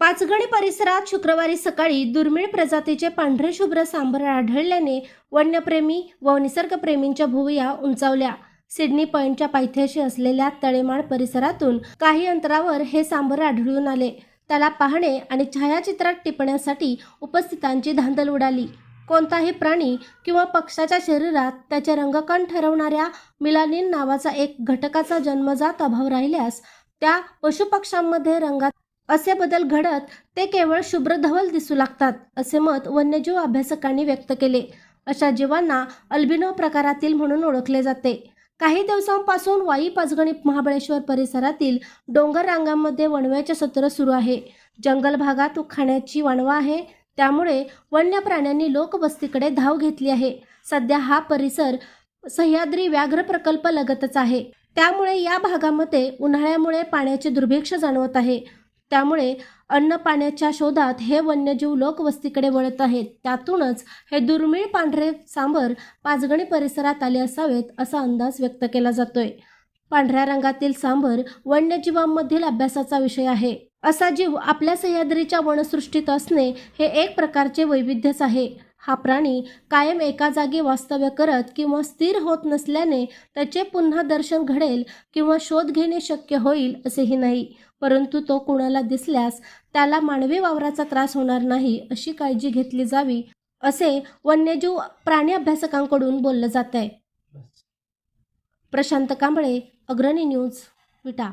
पाचगणी परिसरात शुक्रवारी सकाळी दुर्मिळ प्रजातीचे पांढरे शुभ्र सांबर आढळल्याने वन्यप्रेमी व निसर्गप्रेमींच्या भुवया उंचावल्या. सिडनी पॉइंटच्या पायथ्याशी असलेल्या तळेमाळ परिसरातून काही अंतरावर हे सांबर आढळून आले. त्याला पाहणे आणि छायाचित्रात टिपण्यासाठी उपस्थितांची धांदल उडाली. कोणताही प्राणी किंवा पक्षाच्या शरीरात त्याचे रंगकण ठरवणाऱ्या मिलानिन नावाचा एक घटकाचा जन्मजात अभाव राहिल्यास त्या पशुपक्ष्यांमध्ये रंगात असे बदल घडत ते केवळ शुभ्र धवल दिसू लागतात असे मत वन्यजीव अभ्यासकांनी व्यक्त केले. अशा जीवांना अल्बिनो प्रकारातील म्हणून ओळखले जाते. काही दिवसांपासून वाई पाचगणी महाबळेश्वर परिसरातील डोंगर रांगांमध्ये वणव्याचे सत्र सुरू आहे. जंगल भागात खाण्याची वणवा आहे. त्यामुळे वन्य प्राण्यांनी लोकवस्तीकडे धाव घेतली आहे. सध्या हा परिसर सह्याद्री व्याघ्र प्रकल्प लगतच आहे. त्यामुळे या भागामध्ये उन्हाळ्यामुळे पाण्याचे दुर्भिक्ष जाणवत आहे. त्यामुळे अन्न पाण्याच्या शोधात हे वन्यजीव लोकवस्तीकडे वळत आहेत. त्यातूनच हे दुर्मिळ पांढरे सांबर पाचगणी परिसरात आले असावेत असा अंदाज व्यक्त केला जातोय. पांढऱ्या रंगातील सांबर वन्यजीवांमधील अभ्यासाचा विषय आहे. असा जीव आपल्या सह्याद्रीच्या वनसृष्टीत असणे हे एक प्रकारचे वैविध्यच आहे. हा प्राणी कायम एका जागी वास्तव्य करत किंवा स्थिर होत नसल्याने त्याचे पुन्हा दर्शन घडेल किंवा शोध घेणे शक्य होईल असेही नाही. परंतु तो कुणाला दिसल्यास त्याला मानवी वावराचा त्रास होणार नाही अशी काळजी घेतली जावी असे वन्यजीव प्राणी अभ्यासकांकडून बोललं जात आहे प्रशांत कांबळे अग्रणी न्यूज विटा.